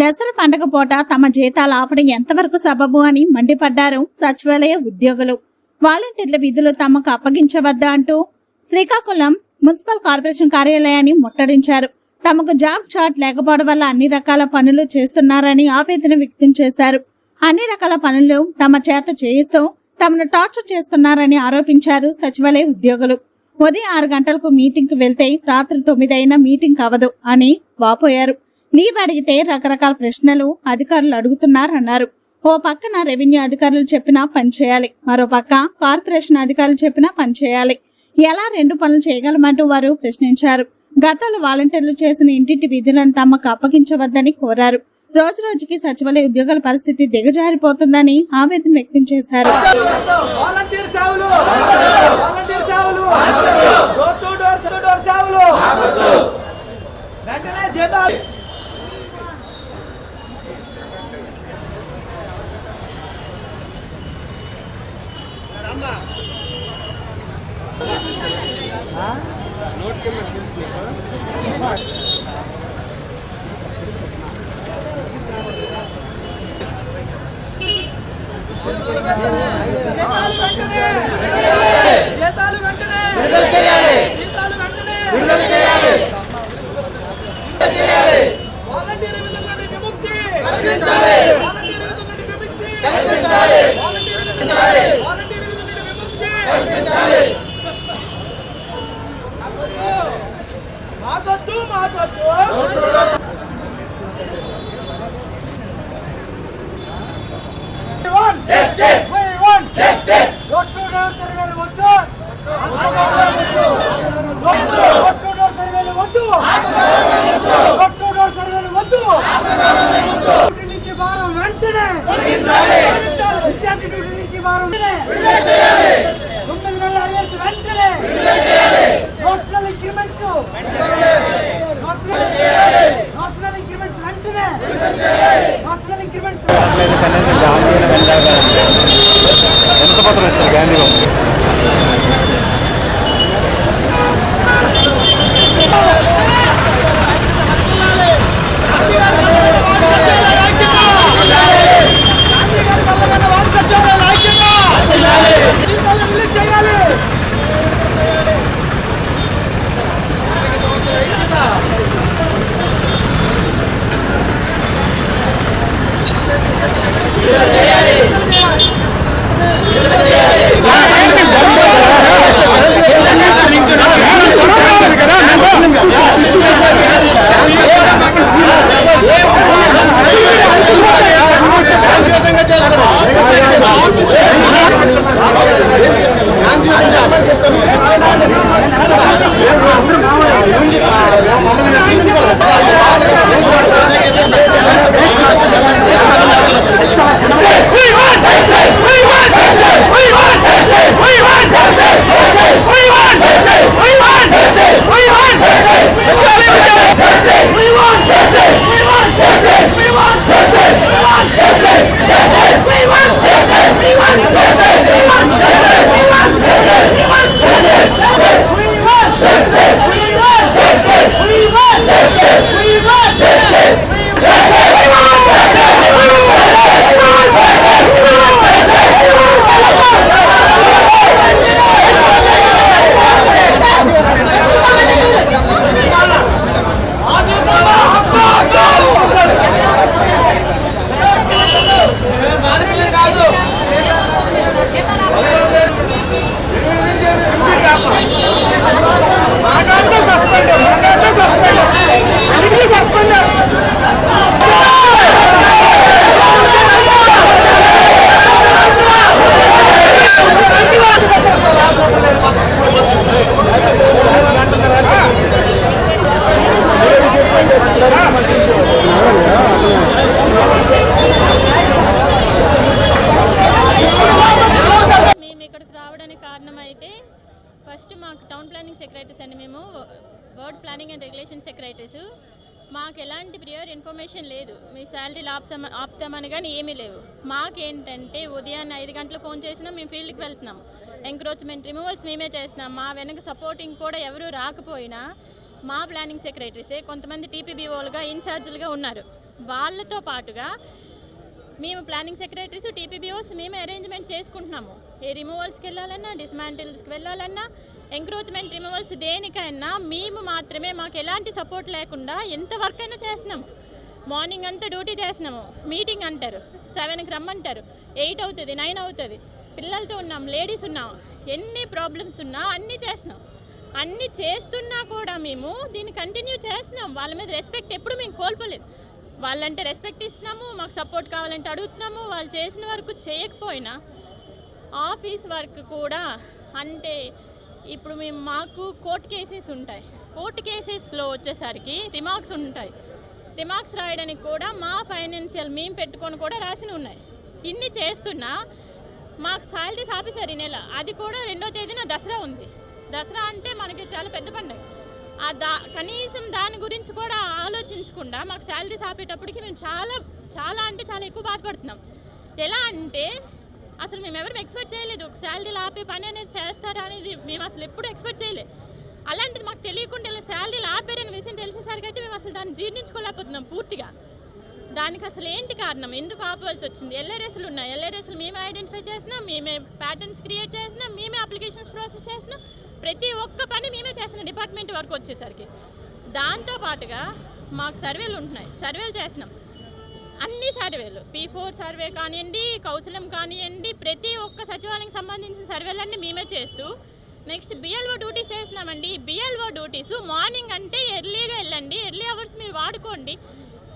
దసరా పండగ పూట తమ జీతాలు ఆపడం ఎంతవరకు సబబు అని మండిపడ్డారు సచివాలయ ఉద్యోగులు. వాలంటీర్ల విధులు తమకు అప్పగించవద్దా అంటూ శ్రీకాకుళం మున్సిపల్ కార్పొరేషన్ కార్యాలయాన్ని ముట్టడించారు. తమకు జాబ్ చార్ట్ లేకపోవడం వల్ల అన్ని రకాల పనులు చేస్తున్నారని ఆవేదన వ్యక్తం చేశారు. అన్ని రకాల పనులు తమ చేత చేయిస్తూ తమను టార్చర్ చేస్తున్నారని ఆరోపించారు సచివాలయ ఉద్యోగులు. ఉదయం ఆరు గంటలకు మీటింగ్కు వెళ్తే రాత్రి తొమ్మిదైనా మీటింగ్ అవ్వదు అని వాపోయారు. నీవు అడిగితే రకరకాల ప్రశ్నలు అధికారులు అడుగుతున్నారన్నారు. ఓ పక్కన రెవెన్యూ అధికారులు చెప్పినా పని చేయాలి. మరో పక్క కార్పొరేషన్ అధికారులు చెప్పినా పని చేయాలి. ఎలా రెండు పనులు చేయగలమంటూ వారు ప్రశ్నించారు. గతంలో వాలంటీర్లు చేసిన ఇంటింటి విధులను తమకు అప్పగించవద్దని కోరారు. రోజు రోజుకి సచివాలయ ఉద్యోగుల పరిస్థితి దిగజారిపోతుందని ఆవేదన వ్యక్తం చేశారు. వాలంటీర్ సేవలు వాలంటీర్ సేవలు door to door to door సేవలు వెంటనే జీతాలు ಗಾಂಧಿ ఫస్ట్ మాకు టౌన్ ప్లానింగ్ సెక్రటరీస్ అండి మేము ward planning and regulation secretaries. మాకు ఎలాంటి ప్రియర్ ఇన్ఫర్మేషన్ లేదు. మీ శాలరీలు ఆప్సమ ఆపుతామని కానీ ఏమీ లేవు. మాకేంటంటే ఉదయాన్నే ఐదు గంటలు ఫోన్ చేసినా మేము ఫీల్డ్కి వెళ్తున్నాం. ఎంక్రోచ్మెంట్ రిమూవల్స్ మేమే చేసినాం. మా వెనక సపోర్టింగ్ కూడా ఎవరు రాకపోయినా మా ప్లానింగ్ సెక్రటరీసే కొంతమంది టీపీబీఓలుగా ఇన్ఛార్జీలుగా ఉన్నారు. వాళ్ళతో పాటుగా మేము ప్లానింగ్ సెక్రటరీస్ టీపీబీఓస్ మేమే అరేంజ్మెంట్ చేసుకుంటున్నాము. ఏ రిమూవల్స్కి వెళ్ళాలన్నా డిస్మాంటిల్స్కి వెళ్ళాలన్నా ఎంక్రోచ్మెంట్ రిమూవల్స్ దేనికైనా మేము మాత్రమే మాకు ఎలాంటి సపోర్ట్ లేకుండా ఎంత వర్క్ అయినా చేసినాము మార్నింగ్ అంతా డ్యూటీ చేసినాము మీటింగ్ అంటారు. సెవెన్కి రమ్మంటారు. ఎయిట్ అవుతుంది నైన్ అవుతుంది. పిల్లలతో ఉన్నాం లేడీస్ ఉన్నాం. ఎన్ని ప్రాబ్లమ్స్ ఉన్నా అన్నీ చేస్తున్నాం. అన్నీ చేస్తున్నా కూడా మేము దీన్ని కంటిన్యూ చేస్తున్నాం. వాళ్ళ మీద రెస్పెక్ట్ ఎప్పుడు మేము కోల్పోలేదు. వాళ్ళంటే రెస్పెక్ట్ ఇస్తున్నాము మాకు సపోర్ట్ కావాలంటే అడుగుతున్నాము. వాళ్ళు చేసిన వరకు చేయకపోయినా ఆఫీస్ వర్క్ కూడా అంటే ఇప్పుడు మేము మాకు కోర్ట్ కేసెస్ ఉంటాయి. కోర్ట్ కేసెస్లో వచ్చేసరికి రిమార్క్స్ ఉంటాయి. రిమార్క్స్ రాయడానికి కూడా మా ఫైనాన్షియల్ మేము పెట్టుకొని కూడా రాసి ఉన్నాయి. ఇన్ని చేస్తున్నా మాకు శాలరీస్ ఆపేశారు ఈ నెల. అది కూడా రెండో తేదీన దసరా ఉంది. దసరా అంటే మనకి చాలా పెద్ద పండుగ. ఆ దా కనీసం దాని గురించి కూడా ఆలోచించకుండా మాకు శాలరీస్ ఆపేటప్పటికి మేము చాలా చాలా అంటే చాలా ఎక్కువ బాధపడుతున్నాం. ఎలా అంటే అసలు మేము ఎవరు ఎక్స్పెక్ట్ చేయలేదు. ఒక శాలరీలు ఆపి పని అనేది చేస్తారా అనేది మేము అసలు ఎప్పుడు ఎక్స్పెక్ట్ చేయలేదు అలాంటిది మాకు తెలియకుండా ఇలా శాలరీలు ఆపారని విషయం తెలిసేసరికి అయితే మేము అసలు దాన్ని జీర్ణించుకోలేకపోతున్నాం పూర్తిగా. దానికి అసలు ఏంటి కారణం? ఎందుకు ఆపవలసి వచ్చింది? ఎల్ఆర్ఎస్లు ఉన్నాయి. ఎల్ఆర్ఎస్లు మేమే ఐడెంటిఫై చేసినాం మేమే ప్యాటర్న్స్ క్రియేట్ చేసినాం మేమే అప్లికేషన్స్ ప్రాసెస్ చేసినాం ప్రతి ఒక్క పని మేమే చేసిన డిపార్ట్మెంట్ వరకు వచ్చేసరికి. దాంతో పాటుగా మాకు సర్వేలు ఉంటున్నాయి. సర్వేలు చేసినాం అన్ని సర్వేలు పీ ఫోర్ సర్వే కానివ్వండి కౌశలం కానివ్వండి ప్రతి ఒక్క సచివాలయం సంబంధించిన సర్వేలన్నీ మేమే చేస్తూ next B L O duties చేస్తున్నామండి. B L O duties morning అంటే ఎర్లీగా వెళ్ళండి. ఎర్లీ అవర్స్ మీరు వాడుకోండి.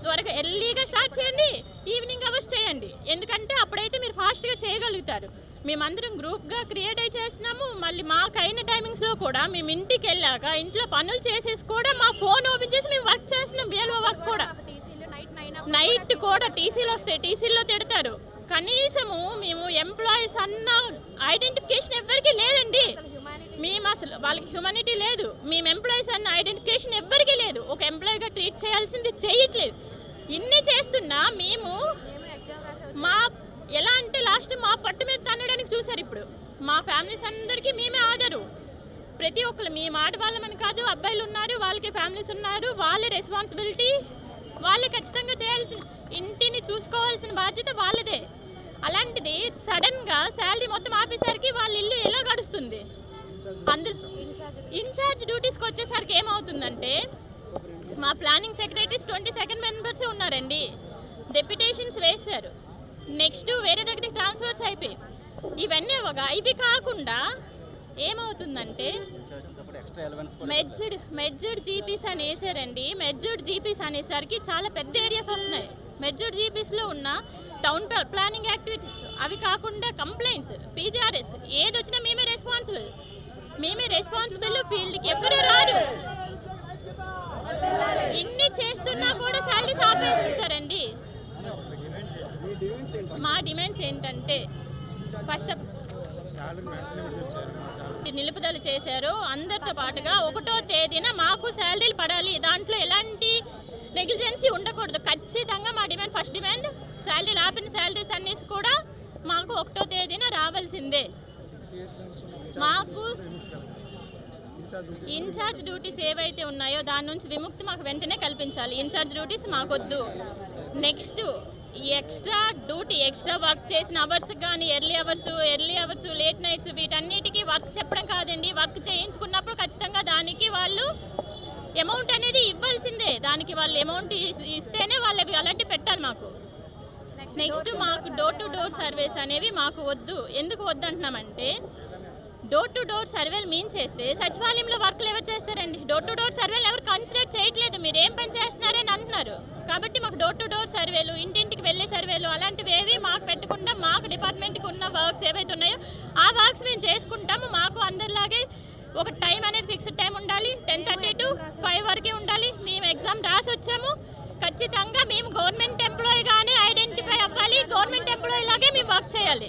త్వరగా ఎర్లీగా స్టార్ట్ చేయండి. ఈవినింగ్ అవర్స్ చేయండి. ఎందుకంటే అప్పుడైతే మీరు ఫాస్ట్గా చేయగలుగుతారు. మేమందరం గ్రూప్గా క్రియేట్ అయి చేస్తున్నాము. మళ్ళీ మాకైన టైమింగ్స్లో కూడా మేము ఇంటికి వెళ్ళాక ఇంట్లో పనులు చేసేసి కూడా మా ఫోన్ ఓపెన్ చేసి మేము వర్క్ చేస్తున్నాం. బిఎల్ఓ వర్క్ కూడా. నైట్ కూడా టీసీలు వస్తాయి టీసీల్లో తిడతారు. కనీసము మేము ఎంప్లాయీస్ అన్న ఐడెంటిఫికేషన్ ఎవ్వరికీ లేదండి. మేము అసలు వాళ్ళకి హ్యూమానిటీ లేదు. మేము ఎంప్లాయీస్ అన్న ఐడెంటిఫికేషన్ ఎవ్వరికీ లేదు. ఒక ఎంప్లాయీగా ట్రీట్ చేయాల్సింది చేయట్లేదు. ఇన్ని చేస్తున్నా మేము మా ఎలా అంటే లాస్ట్ మా పట్టు మీద తన్నడానికి చూసారు ఇప్పుడు. మా ఫ్యామిలీస్ అందరికీ మేమే ఆదరు. ప్రతి ఒక్కరు మీ ఆడవాళ్ళమని కాదు అబ్బాయిలు ఉన్నారు వాళ్ళకి ఫ్యామిలీస్ ఉన్నారు వాళ్ళే రెస్పాన్సిబిలిటీ వాళ్ళే ఖచ్చితంగా చేయాల్సిన ఇంటిని చూసుకోవాల్సిన బాధ్యత వాళ్ళదే. అలాంటిది సడన్గా శాలరీ మొత్తం ఆపేసరికి వాళ్ళ ఇల్లు ఎలా గడుస్తుంది? అందరు ఇన్ఛార్జ్ డ్యూటీస్కి వచ్చేసరికి ఏమవుతుందంటే మా ప్లానింగ్ సెక్రటరీస్ ట్వంటీ సెకండ్ మెంబర్సే ఉన్నారండి. డెప్యుటేషన్స్ వేశారు. నెక్స్ట్ వేరే దగ్గరికి ట్రాన్స్ఫర్స్ అయిపోయి. ఇవన్నీ అవగా ఇవి కాకుండా ఏమవుతుందంటే మెజ్డ్ మెజ్డ్ జీపీస్ అని వేసారండి. మెజ్డ్ జీపీస్ అనేసరికి చాలా పెద్ద ఏరియాస్ వస్తున్నాయి. మెజ్డ్ జీపీస్లో ఉన్న టౌన్ ప్లానింగ్ యాక్టివిటీస్ అవి కాకుండా కంప్లైంట్స్ పీజీఆర్ఎస్ ఏది వచ్చినా మేమే రెస్పాన్సిబుల్ మేమే రెస్పాన్సిబుల్ ఫీల్డ్కి ఎవరు రారు. ఇన్ని చేస్తున్నా కూడా శాలరీస్ ఆపేసేస్తారండి. మా డిమాండ్స్ ఏంటంటే ఫస్ట్ నిలుపుదల చేశారు. అందరితో పాటుగా ఒకటో తేదీన మాకు శాలరీలు పడాలి. దాంట్లో ఎలాంటి నెగ్లిజెన్సీ ఉండకూడదు. ఖచ్చితంగా మా డిమాండ్ ఫస్ట్ డిమాండ్ శాలరీలు ఆపిన శాలరీస్ అన్నీ కూడా మాకు ఒకటో తేదీన రావాల్సిందే. మాకు ఇన్ఛార్జ్ డ్యూటీస్ ఏవైతే ఉన్నాయో దాని నుంచి విముక్తి మాకు వెంటనే కల్పించాలి. ఇన్ఛార్జ్ డ్యూటీస్ మాకొద్దు. Next extra duty extra work చేసిన అవర్స్ కానీ early hours early hours late nights వీటన్నిటికీ వర్క్ చెప్పడం కాదండి. వర్క్ చేయించుకున్నప్పుడు ఖచ్చితంగా దానికి వాళ్ళు అమౌంట్ అనేది ఇవ్వాల్సిందే. దానికి వాళ్ళు అమౌంట్ ఇస్తేనే వాళ్ళు అవి అలాంటి పెట్టాలి మాకు. నెక్స్ట్ మాకు డోర్ టు డోర్ సర్వీస్ అనేవి మాకు వద్దు. ఎందుకు వద్దు అంటున్నామంటే డోర్ టు డోర్ సర్వేలు మీన్ చేస్తే సచివాలయంలో వర్క్లు ఎవరు చేస్తారండి? డోర్ టు డోర్ సర్వేలు ఎవరు కన్సిడర్ చేయట్లేదు. మీరు ఏం పని చేస్తున్నారని అంటున్నారు. కాబట్టి మాకు డోర్ టు డోర్ సర్వేలు ఇంటింటికి వెళ్ళే సర్వేలు అలాంటివి ఏవి మాకు పెట్టకుండా మాకు డిపార్ట్మెంట్కి ఉన్న వర్క్స్ ఏవైతే ఉన్నాయో ఆ వర్క్స్ మేము చేసుకుంటాము. మాకు అందరిలాగే ఒక టైం అనేది ఫిక్స్డ్ టైం ఉండాలి. టెన్ థర్టీ టు ఫైవ్ వరకే ఉండాలి. మేము ఎగ్జామ్ రాసి వచ్చాము ఖచ్చితంగా మేము గవర్నమెంట్ ఎంప్లాయీగానే ఐడెంటిఫై అవ్వాలి. గవర్నమెంట్ ఎంప్లాయీ లాగే మేము వర్క్ చేయాలి.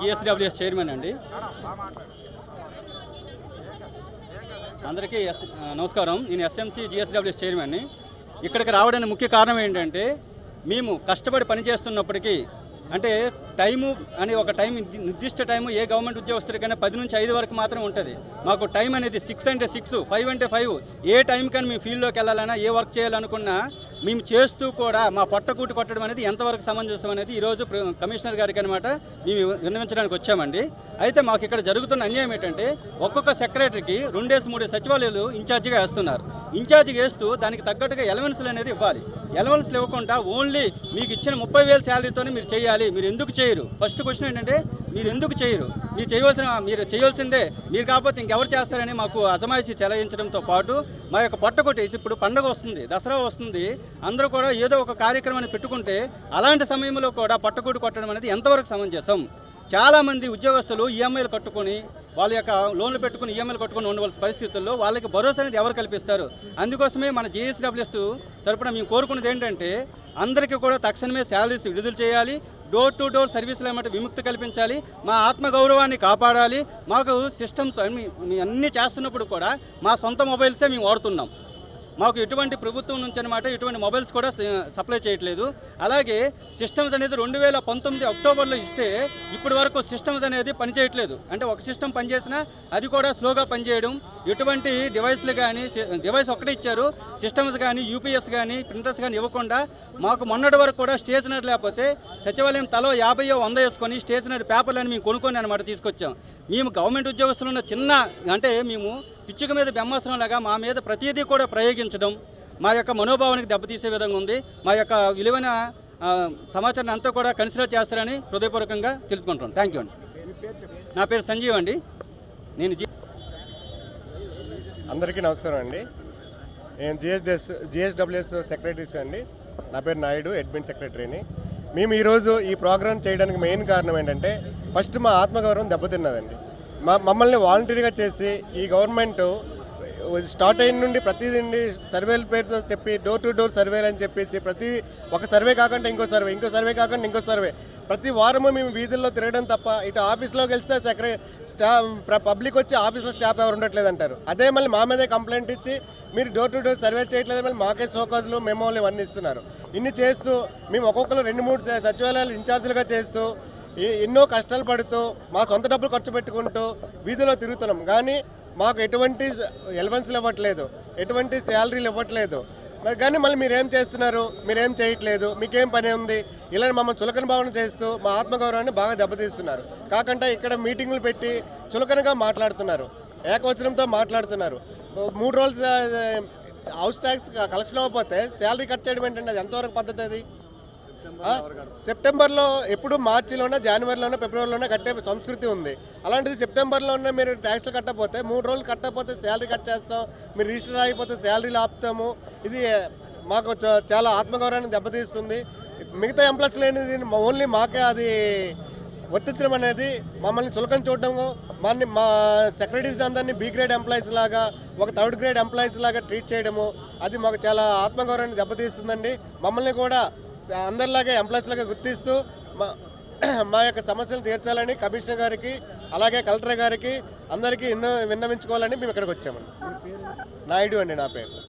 జిఎస్డబ్ల్యూఎస్ చైర్మన్ అండి. అందరికీ ఎస్ నమస్కారం. నేను ఎస్ఎంసి జిఎస్డబ్ల్యూఎస్ చైర్మన్ని ఇక్కడికి రావడానికి ముఖ్య కారణం ఏంటంటే మేము కష్టపడి పనిచేస్తున్నప్పటికీ అంటే టైము అని ఒక టైం నిర్దిష్ట టైము ఏ గవర్నమెంట్ ఉద్యోగస్తుడికైనా పది నుంచి ఐదు వరకు మాత్రం ఉంటుంది. మాకు టైం అనేది సిక్స్ అంటే సిక్స్ ఫైవ్ అంటే ఫైవ్ ఏ టైంకైనా మేము ఫీల్డ్లోకి వెళ్ళాలన్నా ఏ వర్క్ చేయాలనుకున్నా మేము చేస్తూ కూడా మా పొట్టకూటి కొట్టడం అనేది ఎంతవరకు సమంజసం అనేది ఈరోజు కమిషనర్ గారికి అనమాట మేము విన్నవించడానికి వచ్చామండి. అయితే మాకు ఇక్కడ జరుగుతున్న అన్యాయం ఏంటంటే ఒక్కొక్క సెక్రటరీకి రెండేసి మూడు సచివాలయాలు ఇన్ఛార్జిగా వేస్తున్నారు. ఇన్ఛార్జిగా వేస్తూ దానికి తగ్గట్టుగా ఎలవెన్స్లు అనేది ఇవ్వాలి. ఎలవెన్స్లు ఇవ్వకుండా ఓన్లీ మీకు ఇచ్చిన ముప్పై వేల శాలరీతోనే మీరు చేయాలి. మీరు ఎందుకు చేయరు. ఫస్ట్ క్వశ్చన్ ఏంటంటే మీరు ఎందుకు చేయరు? మీరు చేయవలసిన మీరు చేయవలసిందే. మీరు కాకపోతే ఇంకెవరు చేస్తారని మాకు అజమాయిషి చెలాయించడంతో పాటు మా యొక్క పొట్ట కొట్టేసి ఇప్పుడు పండగ వస్తుంది దసరా వస్తుంది. అందరూ కూడా ఏదో ఒక కార్యక్రమాన్ని పెట్టుకుంటే అలాంటి సమయంలో కూడా పట్టకొట్టు కొట్టడం అనేది ఎంతవరకు సమంజసం? చాలామంది ఉద్యోగస్తులు ఈఎంఐలు కట్టుకొని వాళ్ళ యొక్క లోన్లు పెట్టుకుని ఈఎంఐలు కట్టుకొని ఉండవలసిన పరిస్థితుల్లో వాళ్ళకి భరోసా అనేది ఎవరు కల్పిస్తారు? అందుకోసమే మన జేఎస్డబ్ల్యూఎస్ తరపున మేము కోరుకున్నది ఏంటంటే అందరికీ కూడా తక్షణమే శాలరీస్ విడుదల చేయాలి. డోర్ టు డోర్ సర్వీసులు ఏమంటే విముక్తి కల్పించాలి. మా ఆత్మగౌరవాన్ని కాపాడాలి. మాకు సిస్టమ్స్ అన్ని అన్నీ చేస్తున్నప్పుడు కూడా మా సొంత మొబైల్సే మేము వాడుతున్నాం. మాకు ఎటువంటి ప్రభుత్వం నుంచి అనమాట ఎటువంటి మొబైల్స్ కూడా సప్లై చేయట్లేదు. అలాగే సిస్టమ్స్ అనేది రెండు వేల పంతొమ్మిది అక్టోబర్లో ఇస్తే ఇప్పటి వరకు సిస్టమ్స్ అనేది పనిచేయట్లేదు అంటే ఒక సిస్టమ్ పనిచేసినా అది కూడా స్లోగా పనిచేయడం ఎటువంటి డివైస్లు కానీ డివైస్ ఒకటే ఇచ్చారు. సిస్టమ్స్ కానీ యూపీఎస్ కానీ ప్రింటర్స్ కానీ ఇవ్వకుండా మాకు మొన్నటి వరకు కూడా స్టేషనరీ లేకపోతే సచివాలయం తలో యాభై వంద వేసుకొని స్టేషనరీ పేపర్లను మేము కొనుక్కొని అనమాట తీసుకొచ్చాం. మేము గవర్నమెంట్ ఉద్యోగస్తులు ఉన్న చిన్న అంటే మేము పిచ్చుక మీద బ్రహ్మాస్త్రం లాగా మా మీద ప్రతిదీ కూడా ప్రయోగించడం మా యొక్క మనోభావానికి దెబ్బతీసే విధంగా ఉంది. మా యొక్క విలువైన సమాచారాన్ని అంతా కూడా కన్సిడర్ చేస్తారని హృదయపూర్వకంగా తెలుసుకుంటాం థ్యాంక్ యూ అండి. నా పేరు సంజీవ్ అండి. నేను జి అందరికీ నమస్కారం అండి. నేను జిఎస్డెస్ జిఎస్డబ్ల్యూఎస్ సెక్రటరీస్ అండి. నా పేరు నాయుడు అడ్మిన్ సెక్రటరీని. మేము ఈరోజు ఈ ప్రోగ్రామ్ చేయడానికి మెయిన్ కారణం ఏంటంటే ఫస్ట్ మా ఆత్మగౌరవం దెబ్బతిన్నదండి. మమ్మల్ని వాలంటరీగా చేసి ఈ గవర్నమెంట్ స్టార్ట్ అయిన నుండి ప్రతి నుండి సర్వేల పేరుతో చెప్పి డోర్ టు డోర్ సర్వేలు అని చెప్పేసి ప్రతి ఒక సర్వే కాకుండా ఇంకో సర్వే ఇంకో సర్వే కాకుండా ఇంకో సర్వే. ప్రతి వారము మేము వీధుల్లో తిరగడం తప్ప ఇటు ఆఫీస్లోకి వెళ్తే సెక్రటరీ స్టా పబ్లిక్ వచ్చి ఆఫీస్లో స్టాఫ్ ఎవరు ఉండట్లేదు అంటారు అదే మళ్ళీ మా మీదే కంప్లైంట్ ఇచ్చి మీరు డోర్ టు డోర్ సర్వే చేయట్లేదు మళ్ళీ మాకే సోకాజులు మెమోలు ఇవన్నీ ఇస్తున్నారు. ఇన్ని చేస్తూ మేము ఒక్కొక్కరు రెండు మూడు స- సచివాలయాలు ఇన్ఛార్జీలుగా చేస్తూ ఎన్నో కష్టాలు పడుతూ మా సొంత డబ్బులు ఖర్చు పెట్టుకుంటూ వీధిలో తిరుగుతున్నాం. కానీ మాకు ఎటువంటి ఎలవెన్స్లు ఇవ్వట్లేదు. ఎటువంటి శాలరీలు ఇవ్వట్లేదు. కానీ మళ్ళీ మీరేం చేస్తున్నారు? మీరేం చేయట్లేదు? మీకేం పని ఉంది? ఇలా మమ్మల్ని చులకన భావన చేస్తూ మా ఆత్మగౌరవాన్ని బాగా దెబ్బతీస్తున్నారు. కాకుండా ఇక్కడ మీటింగులు పెట్టి చులకనగా మాట్లాడుతున్నారు. ఏకవచనంతో మాట్లాడుతున్నారు. మూడు రోజులు హౌస్ ట్యాక్స్ కలెక్షన్ అవ్వకపోతే శాలరీ కట్ చేయడం ఏంటంటే అది ఎంతవరకు పద్ధతి అది? సెప్టెంబర్లో ఎప్పుడు మార్చిలోనే జనవరిలోనే ఫిబ్రవరిలోనే కట్టే సంస్కృతి ఉంది. అలాంటిది సెప్టెంబర్లోనే మీరు ట్యాక్స్లు కట్టకపోతే మూడు రోజులు కట్టకపోతే శాలరీ కట్ చేస్తాం మీరు రిజిస్టర్ అయిపోతే శాలరీలు ఆపుతాము ఇది మాకు చ- చాలా ఆత్మగౌరవాన్ని దెబ్బతీస్తుంది. మిగతా ఎంప్లాయీస్ లేనిది ఓన్లీ మాకే అది వర్తించడం అనేది మమ్మల్ని చులకని చూడడము మన మా సెక్రటరీస్ అందరినీ బి గ్రేడ్ ఎంప్లాయీస్ లాగా ఒక థర్డ్ గ్రేడ్ ఎంప్లాయీస్ లాగా ట్రీట్ చేయడము. అది మాకు చాలా ఆత్మగౌరవాన్ని దెబ్బతీస్తుందండి. మమ్మల్ని కూడా అందరిలాగే ఎంప్లాయీస్ లాగా గుర్తిస్తూ మా మా యొక్క సమస్యలు తీర్చాలని కమిషనర్ గారికి అలాగే కలెక్టర్ గారికి అందరికీ విన్న విన్నవించుకోవాలని మేము ఇక్కడికి వచ్చామండి. నాయుడు అండి నా పేరు.